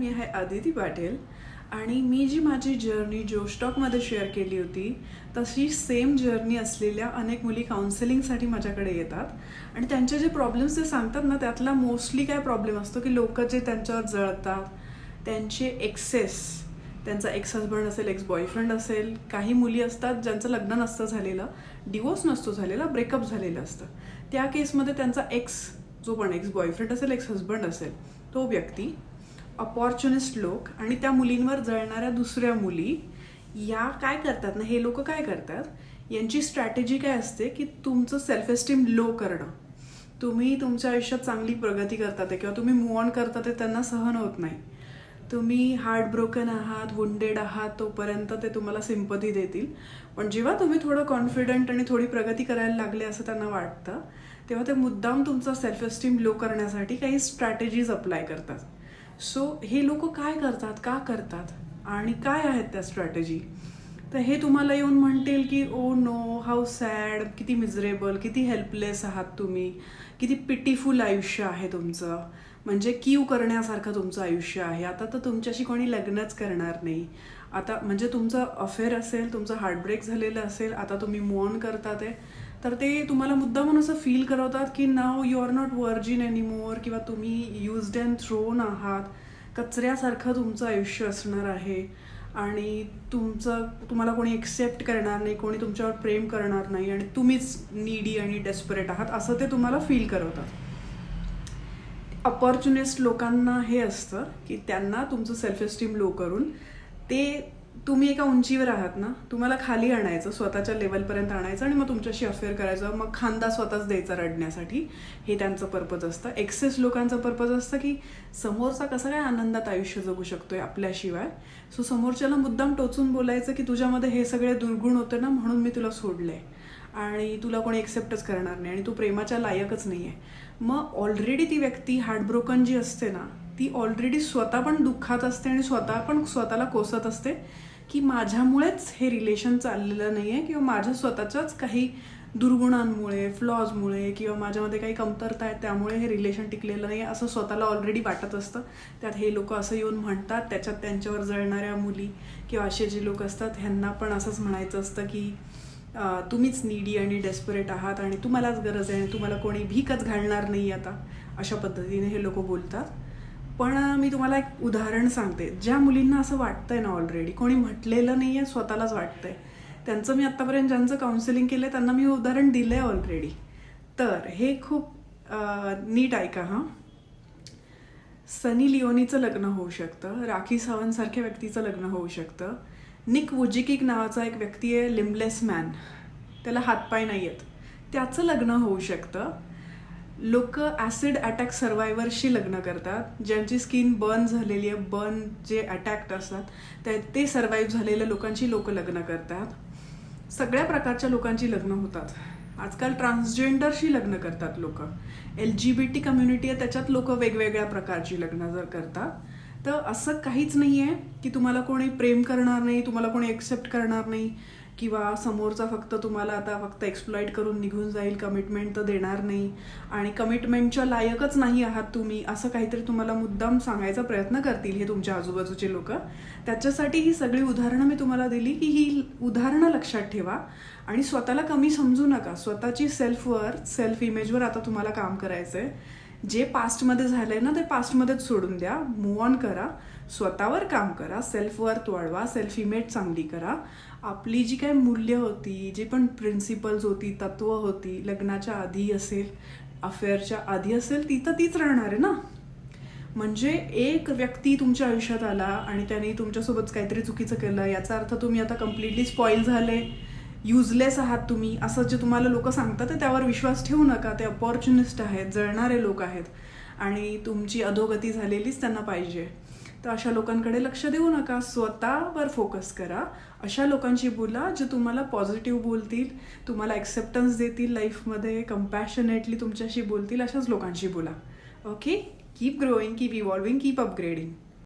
मी आहे आदिती पाटील आणि मी जी माझी जर्नी जोस्टॉकमध्ये शेअर केली होती तशी सेम जर्नी असलेल्या अनेक मुली काउन्सिलिंगसाठी माझ्याकडे येतात. आणि त्यांचे जे प्रॉब्लेम्स ते सांगतात ना त्यातला मोस्टली काय प्रॉब्लेम असतो की लोक जे त्यांच्यावर जळतात त्यांचे एक्सेस त्यांचा एक्स हजबंड असेल एक्स बॉयफ्रेंड असेल काही मुली असतात ज्यांचं लग्न नसतं झालेलं डिवोर्स नसतो झालेला ब्रेकअप झालेलं असतं. त्या केसमध्ये त्यांचा एक्स जो पण एक्स बॉयफ्रेंड असेल एक्स हजबंड असेल तो व्यक्ती अपॉर्च्युनिस्ट लोक आणि त्या मुलींवर जळणाऱ्या दुसऱ्या मुली या काय करतात ना हे लोक काय करतात? यांची स्ट्रॅटेजी काय असते की तुमचं सेल्फ एस्टीम लो करणं. तुम्ही तुमच्या आयुष्यात चांगली प्रगती करतात ते किंवा तुम्ही मूव ऑन करता ते त्यांना सहन होत नाही. तुम्ही हार्ट ब्रोकन आहात वुंडेड आहात तोपर्यंत ते तुम्हाला सिंपती देतील. पण जेव्हा तुम्ही थोडं कॉन्फिडंट आणि थोडी प्रगती करायला लागले असं त्यांना वाटतं तेव्हा ते मुद्दाम तुमचा सेल्फ एस्टीम लो करण्यासाठी काही स्ट्रॅटेजीज अप्लाय करतात. सो हे लोक काय करतात? का करतात? आणि काय आहेत त्या स्ट्रॅटेजी तर हे तुम्हाला येऊन म्हणतील की ओ नो हाऊ सॅड किती मिझरेबल किती हेल्पलेस आहात तुम्ही. किती पिटीफुल आयुष्य आहे तुमचं. म्हणजे कीव करण्यासारखं तुमचं आयुष्य आहे. आता तर तुमच्याशी कोणी लग्नच करणार नाही. आता म्हणजे तुमचं अफेअर असेल तुमचं हार्टब्रेक झालेलं असेल आता तुम्ही मोन करता आहे तर ते तुम्हाला मुद्दा म्हणून असं फील करवतात की नाव you are not virgin anymore किंवा तुम्ही युज्ड अँड थ्रोन आहात. कचऱ्यासारखं तुमचं आयुष्य असणार आहे. आणि तुमचं तुम्हाला कोणी एक्सेप्ट करणार नाही कोणी तुमच्यावर प्रेम करणार नाही आणि तुम्हीच नीडी आणि डेस्परेट आहात असं ते तुम्हाला फील करवतात. अपॉर्च्युनिस्ट लोकांना हे असतं की त्यांना तुमचं सेल्फ एस्टीम लो करून ते तुम्ही एका उंचीवर आहात ना तुम्हाला खाली आणायचं स्वतःच्या लेवलपर्यंत आणायचं आणि मग तुमच्याशी अफेअर करायचं. मग खांदा स्वतःच द्यायचा रडण्यासाठी. हे त्यांचं पर्पज असतं. एक्सेस लोकांचं पर्पज असतं की समोरचा कसा काय आनंदात आयुष्य जगू शकतोय आपल्याशिवाय? सो समोरच्याला मुद्दाम टोचून बोलायचं की तुझ्यामध्ये हे सगळे दुर्गुण होते ना म्हणून मी तुला सोडलंय. आणि तुला कोणी एक्सेप्टच करणार नाही आणि तू प्रेमाच्या लायकच नाही आहे मग ऑलरेडी ती व्यक्ती हार्टब्रोकन जी असते ना ती ऑलरेडी स्वतः पण दुःखात असते आणि स्वतः पण स्वतःला कोसत असते. की माझ्यामुळेच हे रिलेशन चाललेलं नाही आहे किंवा माझ्या स्वतःच्याच काही दुर्गुणांमुळे फ्लॉजमुळे किंवा माझ्यामध्ये काही कमतरता आहेत त्यामुळे हे रिलेशन टिकलेलं नाही असं स्वतःला ऑलरेडी वाटत असतं. त्यात हे लोक असं येऊन म्हणतात त्याच्यात त्यांच्यावर जळणाऱ्या मुली किंवा असे जे लोक असतात ह्यांना पण असंच म्हणायचं असतं की तुम्हीच नीडी आणि डेस्परेट आहात आणि तुम्हालाच गरज आहे तुम्हाला कोणी भीकच घालणार नाही आता. अशा पद्धतीने हे लोक बोलतात. पण मी तुम्हाला एक उदाहरण सांगते. ज्या मुलींना असं वाटतंय ना ऑलरेडी कोणी म्हटलेलं नाही आहे स्वतःलाच वाटतंय. त्यांचं मी आत्तापर्यंत ज्यांचं काउन्सिलिंग केलं आहे त्यांना मी उदाहरण दिलं आहे ऑलरेडी तर हे खूप नीट ऐका हां. सनी लिओनीचं लग्न होऊ शकतं. राखी सावंतसारख्या व्यक्तीचं लग्न होऊ शकतं. निक वुजिकिक नावाचा एक व्यक्ती आहे लिमलेस मॅन त्याला हातपाय नाही आहेत त्याचं लग्न होऊ शकतं. लोक ॲसिड अटॅक सर्वायवरशी लग्न करतात. ज्यांची स्किन बर्न झालेली आहे बर्न जे अटॅक्ट असतात ते ते सर्वाईव्ह झालेल्या लोकांची लोक लग्न करतात. सगळ्या प्रकारच्या लोकांची लग्न होतात. आजकाल ट्रान्सजेंडरशी लग्न करतात लोक. L G B T community आहे त्याच्यात लोक वेगवेगळ्या प्रकारची लग्न जर करतात. तर असं काहीच नाही आहे की तुम्हाला कोणी प्रेम करणार नाही तुम्हाला कोणी एक्सेप्ट करणार नाही. किंवा समोरचा फक्त तुम्हाला आता फक्त एक्सप्लॉइट करून निघून जाईल कमिटमेंट तर देणार नाही. आणि कमिटमेंटच्या लायकच नाही आहात तुम्ही असं काहीतरी तुम्हाला मुद्दाम सांगायचा प्रयत्न करतील हे तुमच्या आजूबाजूचे लोक. त्याच्यासाठी ही सगळी उदाहरणं मी तुम्हाला दिली की ही उदाहरणं लक्षात ठेवा आणि स्वतःला कमी समजू नका. स्वतःची सेल्फवर सेल्फ इमेजवर आता तुम्हाला काम करायचं आहे जे पास्टमध्ये झालंय ना ते पास्टमध्येच सोडून द्या. मूव ऑन करा. स्वतःवर काम करा. सेल्फ वर्थ वाढवा. सेल्फ इमेज चांगली करा. आपली जी काही मूल्य होती जी पण प्रिन्सिपल्स होती तत्व होती लग्नाच्या आधी असेल अफेअरच्या आधी असेल ती तर तीच राहणार आहे ना? म्हणजे एक व्यक्ती तुमच्या आयुष्यात आला आणि त्याने तुमच्यासोबत काहीतरी चुकीचं केलं याचा अर्थ तुम्ही आता कम्प्लिटली स्पॉईल झाले. युजलेस आहात तुम्ही. असं जे तुम्हाला लोक सांगतात त्यावर विश्वास ठेवू नका. ते अपॉर्च्युनिस्ट आहेत जळणारे लोक आहेत. आणि तुमची अधोगती झालेलीच त्यांना पाहिजे. तर अशा लोकांकडे लक्ष देऊ नका. स्वतःवर फोकस करा. अशा लोकांशी बोला जे तुम्हाला पॉझिटिव्ह बोलतील तुम्हाला ॲक्सेप्टन्स देतील लाईफमध्ये कम्पॅशनेटली तुमच्याशी बोलतील अशाच लोकांशी बोला. Okay keep growing keep evolving keep upgrading